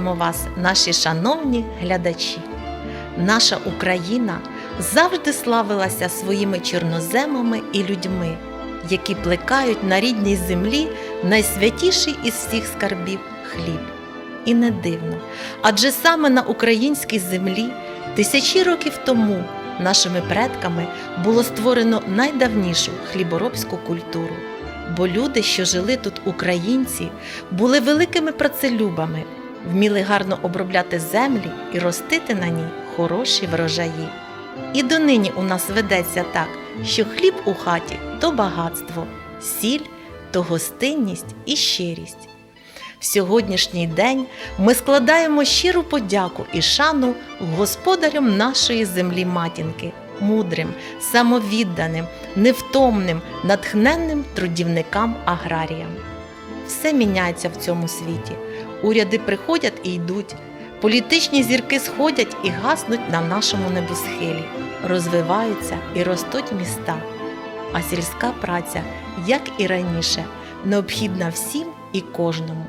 Вітаємо вас, наші шановні глядачі! Наша Україна завжди славилася своїми чорноземами і людьми, які плекають на рідній землі найсвятіший із всіх скарбів хліб. І не дивно, адже саме на українській землі тисячі років тому нашими предками було створено найдавнішу хліборобську культуру. Бо люди, що жили тут українці, були великими працелюбами, вміли гарно обробляти землі і ростити на ній хороші врожаї. І донині у нас ведеться так, що хліб у хаті то багатство, сіль то гостинність і щирість. В сьогоднішній день ми складаємо щиру подяку і шану господарям нашої землі матінки, мудрим, самовідданим, невтомним, натхненним трудівникам аграріям. Все міняється в цьому світі. Уряди приходять і йдуть, політичні зірки сходять і гаснуть на нашому небосхилі, розвиваються і ростуть міста. А сільська праця, як і раніше, необхідна всім і кожному.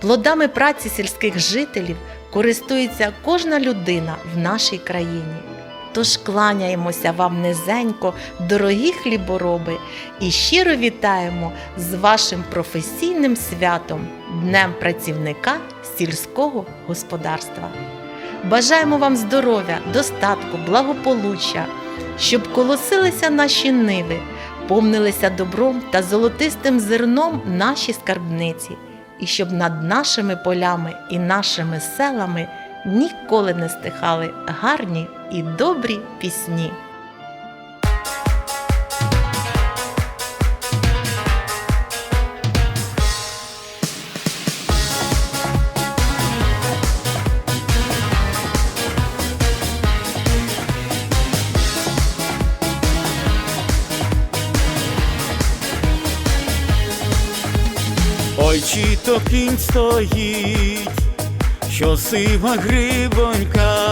Плодами праці сільських жителів користується кожна людина в нашій країні. Тож кланяємося вам низенько, дорогі хлібороби, і щиро вітаємо з вашим професійним святом, Днем працівника сільського господарства. Бажаємо вам здоров'я, достатку, благополуччя, щоб колосилися наші ниви, повнилися добром та золотистим зерном наші скарбниці, і щоб над нашими полями і нашими селами ніколи не стихали гарні і добрі пісні. Ой, чи то кінь стоїть, що сива грибонька,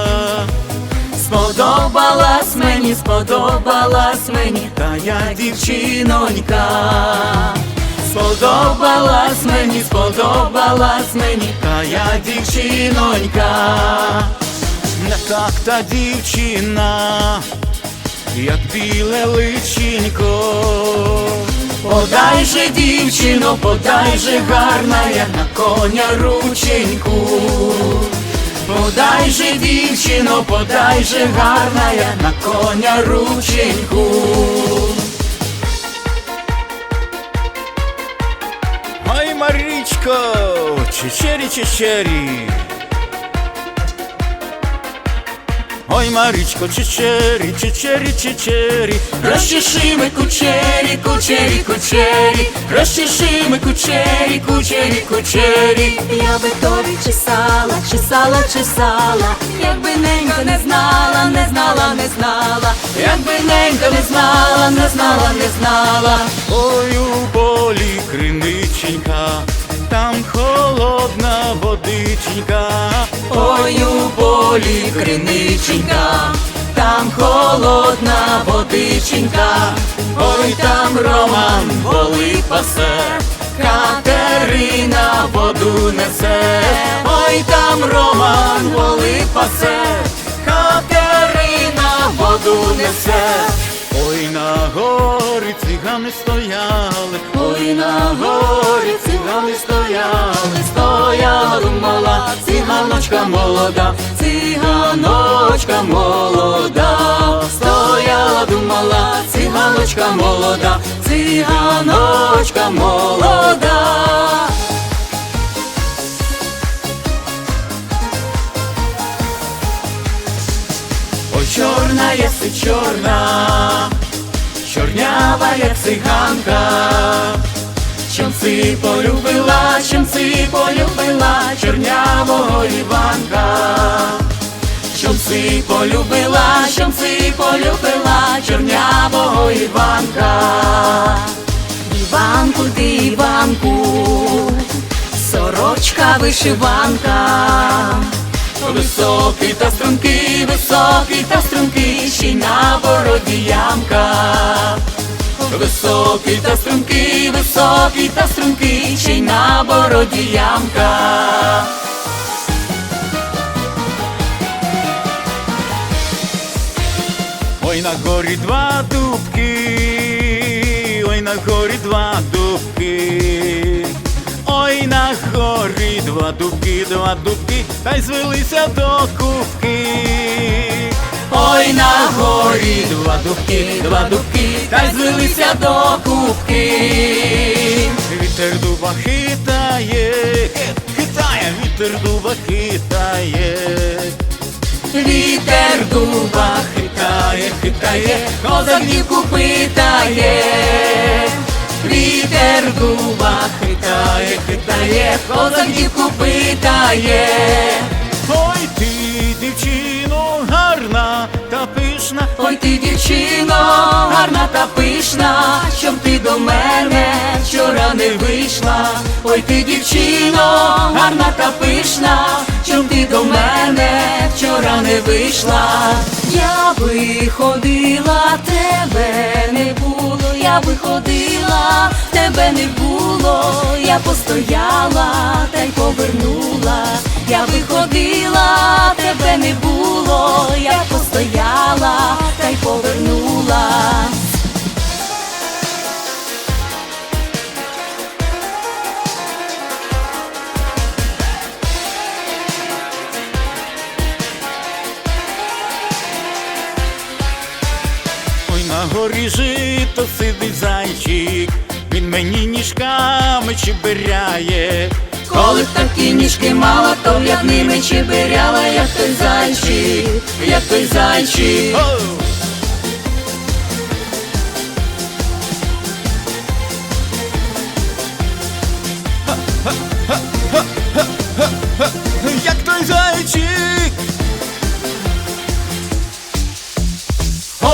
Сподобалась мені, сподобалась мені, та я дівчинонька, сподобалась мені, сподобалась мені, та я дівчинонька, не так та дівчина, як біле личенько. подай же дівчино, подай же гарна, я на коня рученьку. Подай же дівчино, подай же гарна, я на коня рученьку. Ой, Марічко, чечері, чечері. Ой, Марічко, чечері, чечері, чечері. Розчеши ми кучері, кучері, кучері, розчеши ми кучері, кучері, кучері. Я би тобі чесала, чесала, чесала, якби ненька не знала, не знала, не знала, якби ненька не знала, не знала, не знала. Ой, у полі криниченька, там холодна водиченька. Ой, у полі криниченька, там холодна водиченька, ой, там Роман воли пасе, Катерина воду несе, ой, там Роман воли пасе, Катерина воду несе. На горі цигани стояли, Ой, на горі цигани стояли, стояла думала, циганочка молода, циганочка молода, стояла думала, циганочка молода, циганочка молода. ой, чорна єси чорна, чорнява, як циганка. Ченці полюбила, ченці полюбила, чорнявого Іванка. Ченці полюбила, ченці полюбила, чорнявого Іванка. Іванку, ти Іванку, сорочка вишиванка. Високий та стрункий, високий та стрункий, ще й на бороді ямка. Високий та стрункий, високий та стрункий, ще й на бороді ямка. Ой на горі два дубки, ой на горі два дубки на горі два дубки, два дубки, та й звелися до кубки. Ой на горі два дубки, два дубки, та й звелися до кубки. Вітер дуба хитає, хитає, вітер дуба хитає. Вітер дуба хитає, хитає, козак дівку питає. Вітер дуба хитає, хитає, козак дівку питає. Ой ти, дівчино, гарна та пишна, Ой ти дівчино, гарна та пишна, щоб ти до мене вчора не вийшла. Ой ти дівчино, гарна та пишна, щоб ти до мене вчора не вийшла. Я би ходила, тебе не було, я би ходила, тебе не було, я постояла та й повернула. Я виходила, тебе не було, я постояла та й повернула. Горі жито сидить зайчик, він мені ніжками чебиряє. Коли б такі ніжки мала, то я б ними чебиряла, як той зайчик, як той зайчик. Як той зайчик.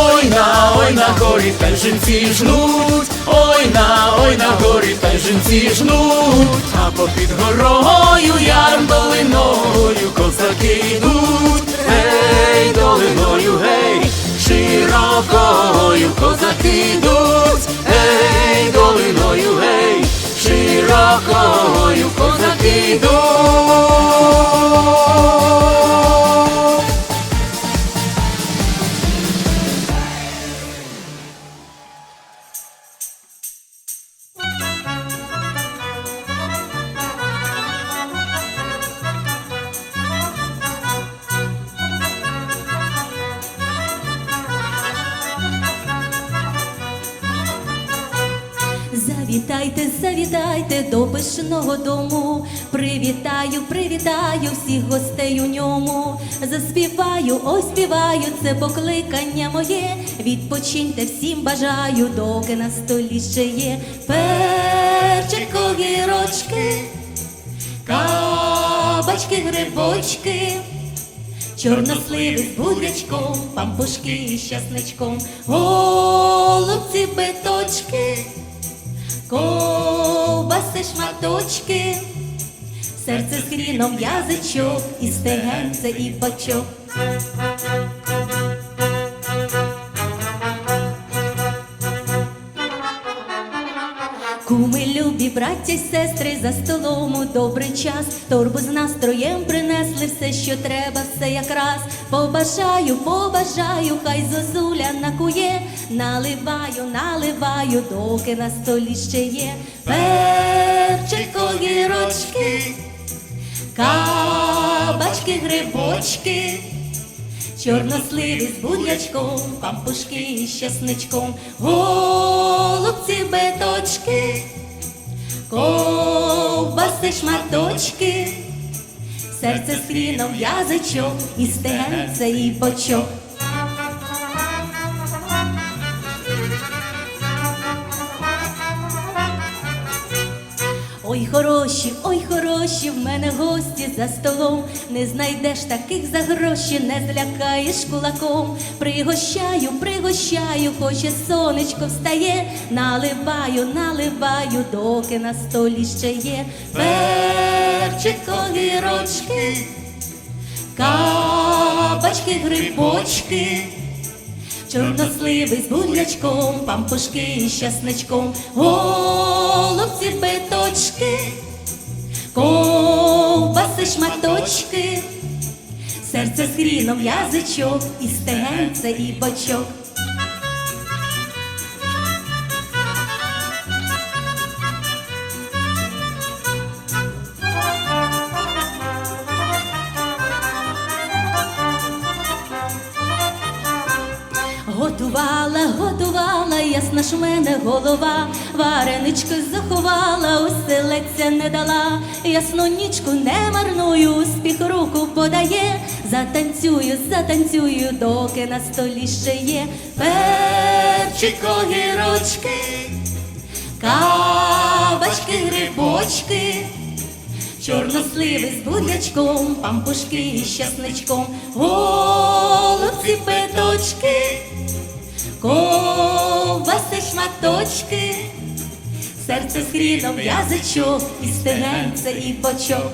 Ой на, ой на горі та жінці жнуть, ой на, ой на горі та жінці жнуть, а попід горою яр долиною козаки йдуть, гей, долиною, гей, широкою козаки йдуть, гей, долиною, гей, широкою козаки йдуть. Всіх гостей у ньому. Заспіваю, ой співаю, це покликання моє. Відпочиньте всім бажаю, доки на столі ще є перчик, огірочки, кабачки, грибочки. Чорносливи з бурячком, пампушки з часничком, голубці, биточки, ковбаси, шматочки, серце з хріном, язичок, і стегенце, і бачок. Куми любі, браття й сестри, за столом у добрий час, торбу з настроєм принесли все, що треба, все якраз. Побажаю, побажаю, хай зозуля накує, наливаю, наливаю, доки на столі ще є перчик, огірочки, кабачки, грибочки. Чорносливі з бурячком, пампушки з чесничком, голубці, беточки, ковбаси, шматочки, серце з в'язичок, язичок, і стегенце, і бочок. Хороші, ой, хороші, в мене гості за столом. Не знайдеш таких за гроші, не злякаєш кулаком. Пригощаю, пригощаю, хоче сонечко встає. Наливаю, наливаю, доки на столі ще є. Перчик, огірочки, кабачки, грибочки. Чорносливи з бурячком, пампушки з часничком, голубці, биточки, ковбаси, шматочки, серце з хріном, язичок, і стегенце, і бочок. Ясна ж мене голова, варенички заховала, оселеця не дала, ясну нічку не марную, успіх руку подає, затанцюю, затанцюю, доки на столі ще є. Перчик, огірочки, кабачки, грибочки. Чорносливи з бурячком, пампушки з часничком, голубці петочки, ковбаси шматочки, серце з хріном язичок, і стегенце, і бочок.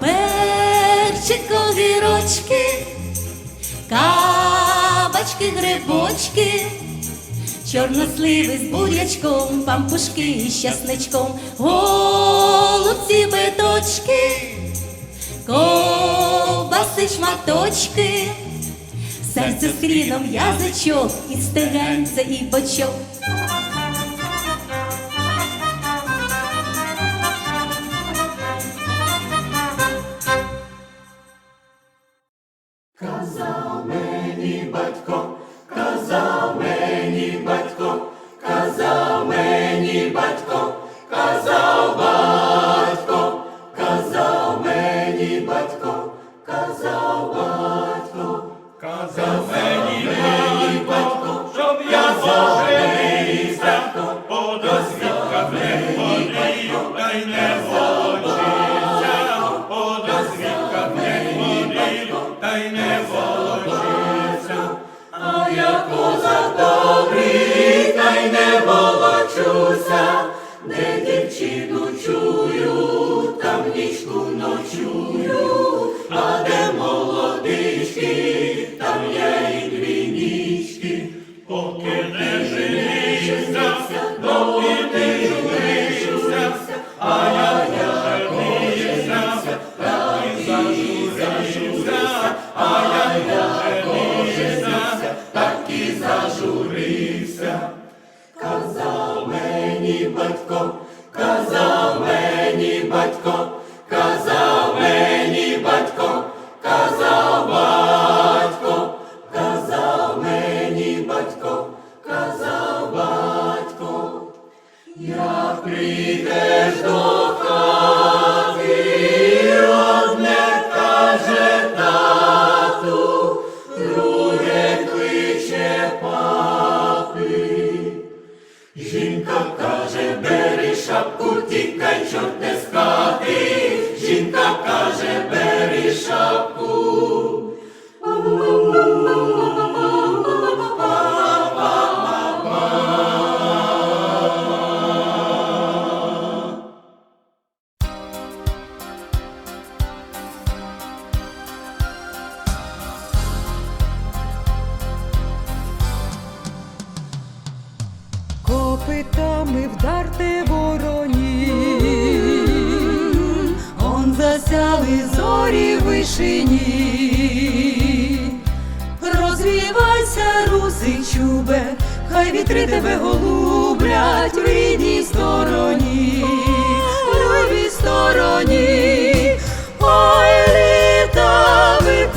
Перчик, огірочки, кабачки, грибочки. Чорносливи з бурячком, пампушки з часничком, голубці биточки, ковбаси шматочки, серце скріном язичок, і стегенце, і бочок. Мені батько, казав Копитами вдарте вороні, он засяли зорі в вишині. Розвівайся, руси чубе, хай вітри тебе голублять в рідній стороні, в любій стороні, ой літа ви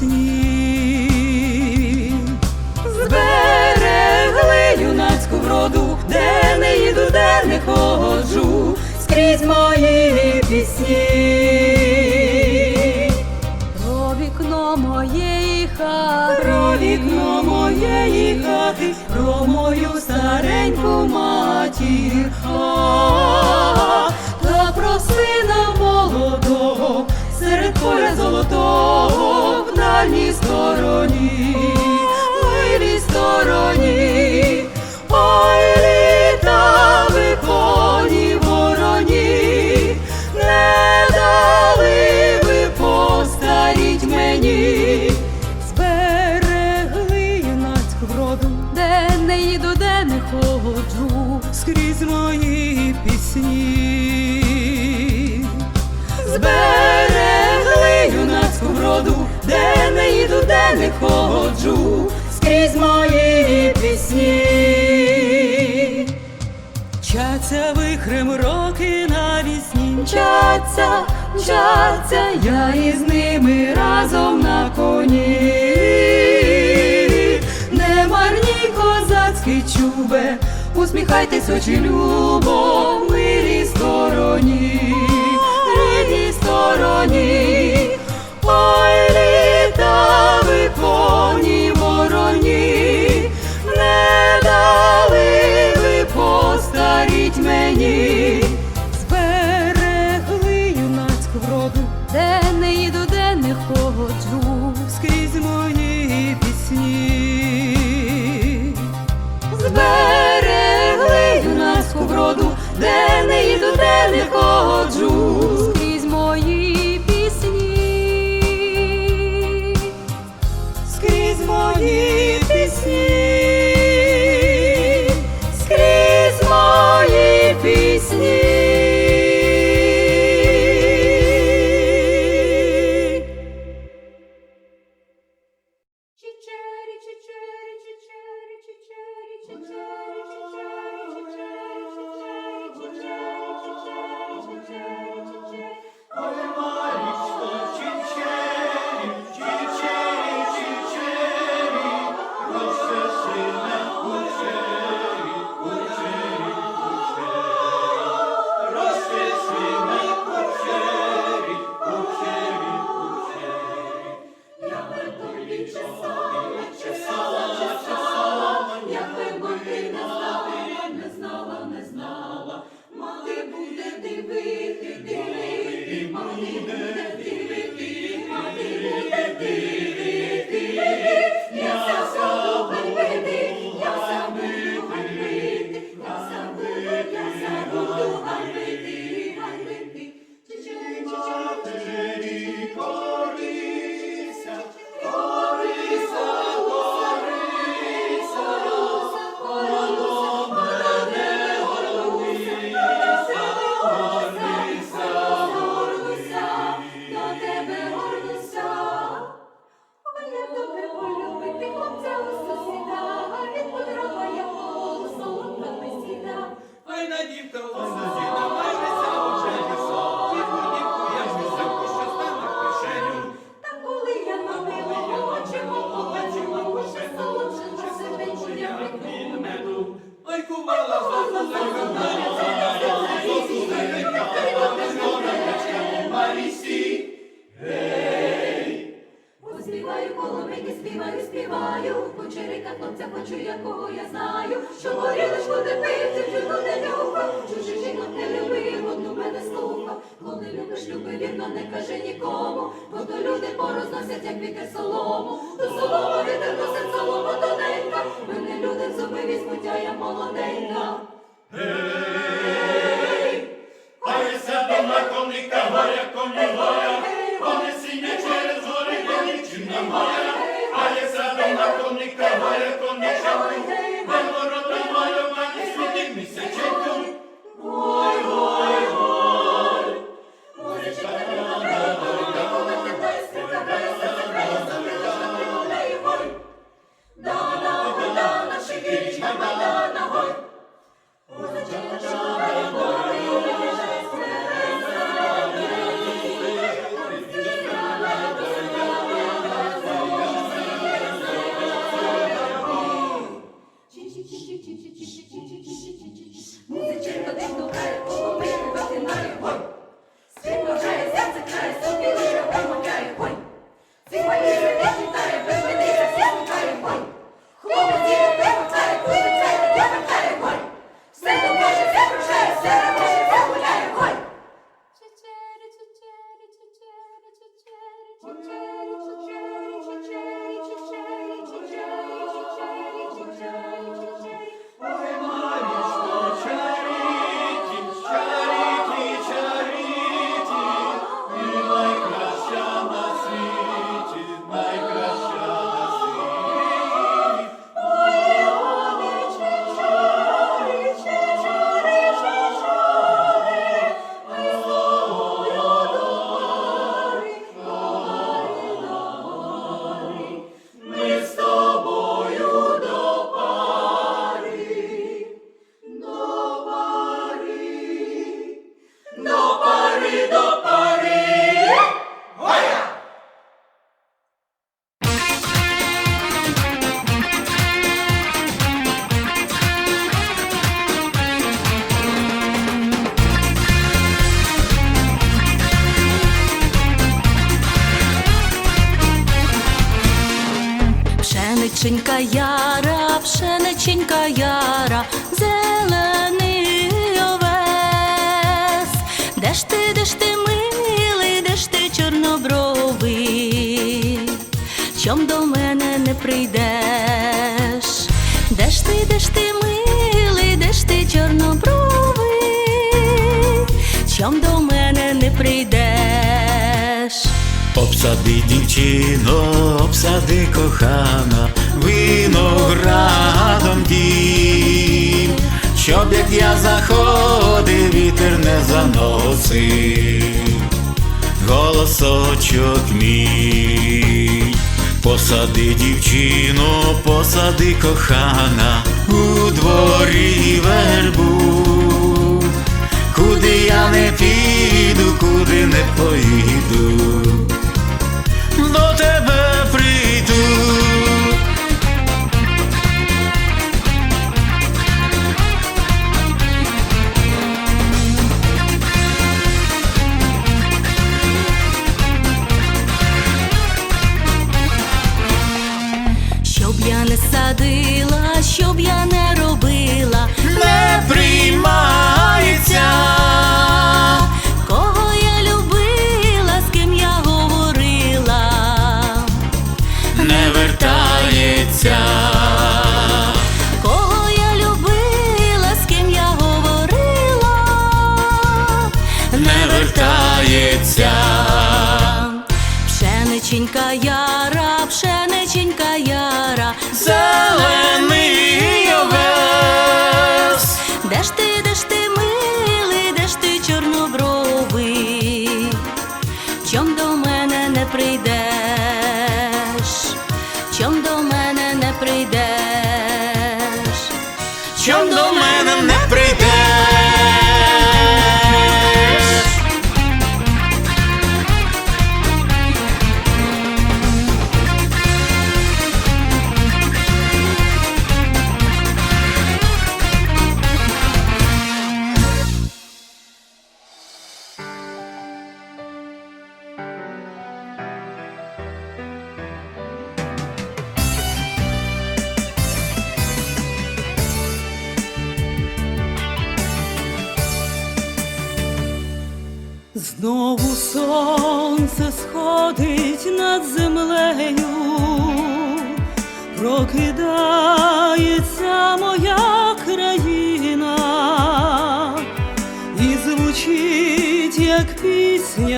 пісні. Зберегли юнацьку вроду, де не їду, де не ходжу, скрізь мої пісні. зберегли юнацьку вроду, де не їду, де не ходжу, скрізь мої пісні, Мчаться вихрем роки навісні, мчаться, мчаться, я із ними разом на коні, не марні козацький чубе, усміхайтесь очі любо, милій стороні стороні, ой літали коні вороні, не дали ви постаріть мені. Обсади дівчино, обсади кохана, виноградом дім, щоб як я заходив, вітер не заносив, голосочок мій, посади дівчино, посади кохана, у дворі вербу, куди я не піду, куди не поїду. Whatever.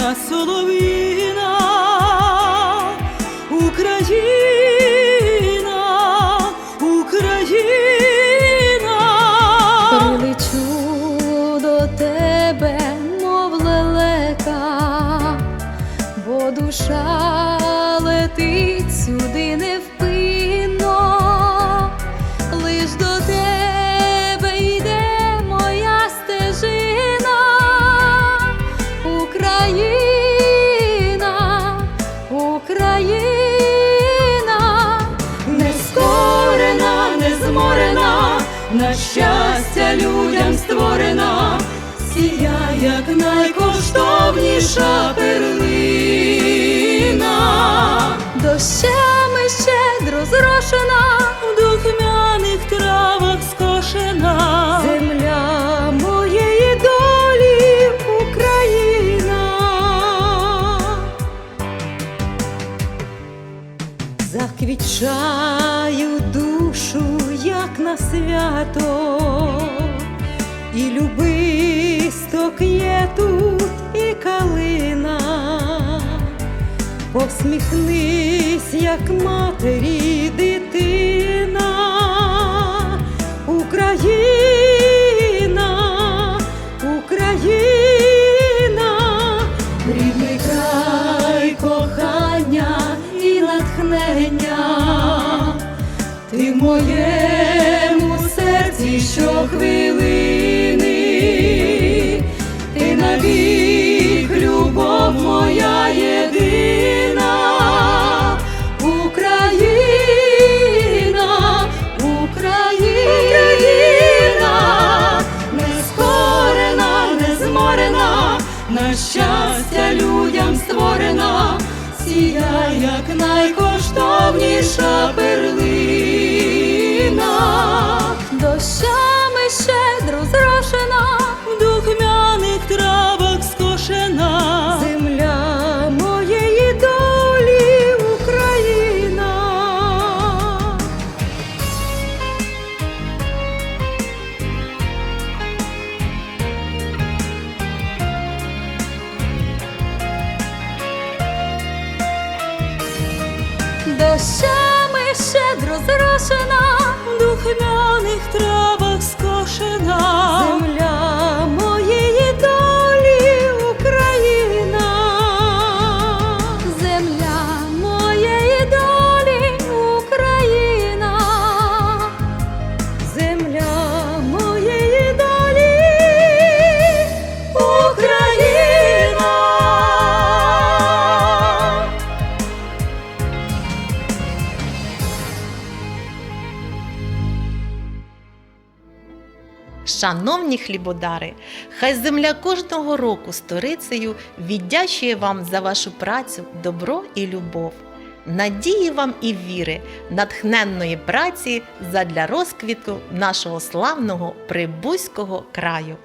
nasıl bir Посміхнись, як матері дитина, Україна, Україна, рідний край кохання і натхнення, ти в моєму серці щохвилини, ти навік любов моя. найголовніша перлина. Шановні хлібодари, хай земля кожного року сторицею віддячує вам за вашу працю, добро і любов. Надії вам і віри, натхненної праці задля розквітку нашого славного Прибузького краю.